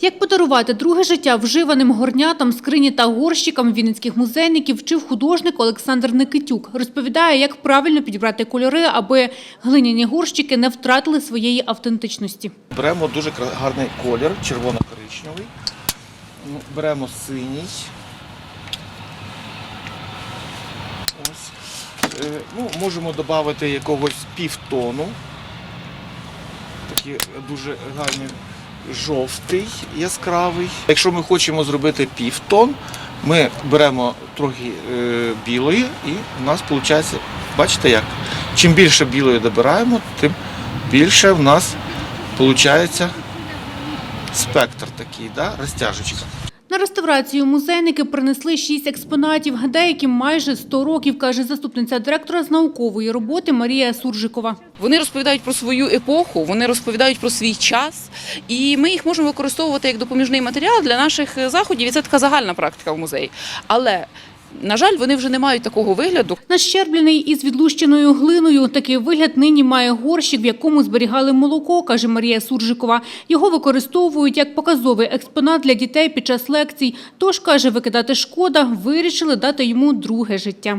Як подарувати друге життя вживаним горнятам, скрині та горщикам вінницьких музейників вчив художник Олександр Никитюк. Розповідає, як правильно підібрати кольори, аби глиняні горщики не втратили своєї автентичності. Беремо дуже гарний колір, червоно-коричневий. Ну, Беремо синій. Ось. Е, Ну, можемо додати якогось півтону. Такий дуже гарний жовтий, яскравий. Якщо ми хочемо зробити півтон, ми беремо трохи е, білої і у нас виходить, бачите як? Чим більше білої добираємо, тим більше в нас виходить спектр такий, да? розтяжечка. На реставрацію музейники принесли шість експонатів, деяким майже 100 років, каже заступниця директора з наукової роботи Марія Суржикова. Вони розповідають про свою епоху, вони розповідають про свій час, і ми їх можемо використовувати як допоміжний матеріал для наших заходів. І це така загальна практика в музеї. Але на жаль, вони вже не мають такого вигляду. Нащерблений із відлущеною глиною. Такий вигляд нині має горщик, в якому зберігали молоко, каже Марія Суржикова. Його використовують як показовий експонат для дітей під час лекцій. Тож, каже, викидати шкода, вирішили дати йому друге життя.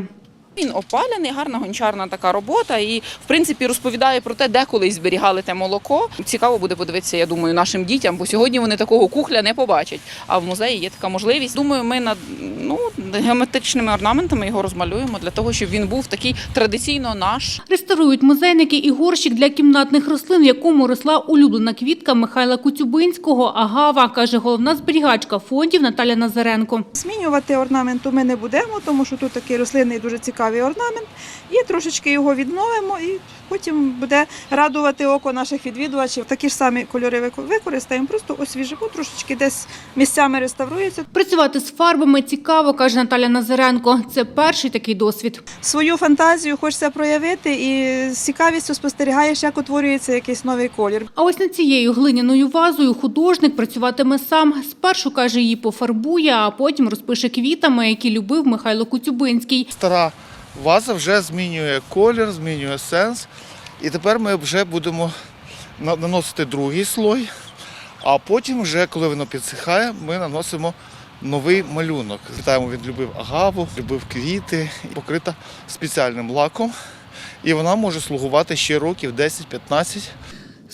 Він опалений, гарна гончарна така робота, і в принципі розповідає про те, де колись зберігали те молоко. Цікаво буде подивитися, я думаю, нашим дітям, бо сьогодні вони такого кухля не побачать. А в музеї є така можливість. Думаю, ми над ну геометричними орнаментами його розмалюємо для того, щоб він був такий традиційно наш. Реставрують музейники і горщик для кімнатних рослин, в якому росла улюблена квітка Михайла Куцюбинського, агава, каже головна зберігачка фондів Наталя Назаренко. Змінювати орнаменту ми не будемо, тому що тут такий рослинний дуже цікавий орнамент. І трошечки його відновимо, і потім буде радувати око наших відвідувачів. Такі ж самі кольори використаємо, просто освіжимо, трошечки десь місцями реставрується. Працювати з фарбами цікаво, каже Наталя Назаренко. Це перший такий досвід. Свою фантазію хочеться проявити і з цікавістю спостерігаєш, як утворюється якийсь новий колір. А ось над цією глиняною вазою художник працюватиме сам. Спершу, каже, її пофарбує, а потім розпише квітами, які любив Михайло Куцюбинський. Стара ваза вже змінює колір, змінює сенс. І тепер ми вже будемо наносити другий слой, а потім, вже, коли воно підсихає, ми наносимо новий малюнок. Вітаємо, він любив агаву, любив квіти, покрита спеціальним лаком. І вона може слугувати ще років 10-15.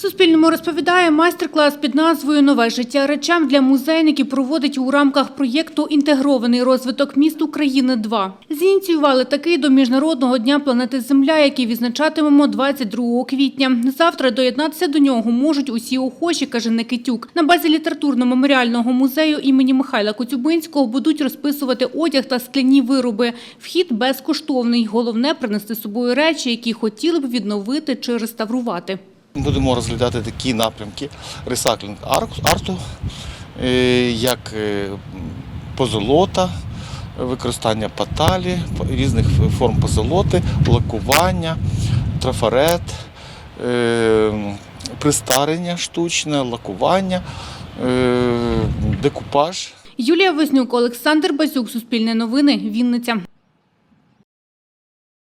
Суспільному розповідає майстер-клас під назвою Нове життя речам для музейників проводить у рамках проєкту Інтегрований розвиток міст України 2 Зініціювали такий до міжнародного дня планети Земля, який відзначатимемо 22 квітня. Завтра доєднатися до нього можуть усі охочі, каже Никитюк. На базі літературно-меморіального музею імені Михайла Коцюбинського будуть розписувати одяг та скляні вироби. Вхід безкоштовний. Головне принести з собою речі, які хотіли б відновити чи реставрувати. Будемо розглядати такі напрямки ресаклінг арту, е, як е, позолота, використання паталі, різних форм позолоти, лакування, трафарет, е, пристарення штучне, лакування, декупаж. Юлія Вознюк, Олександр Базюк, Суспільне новини, Вінниця.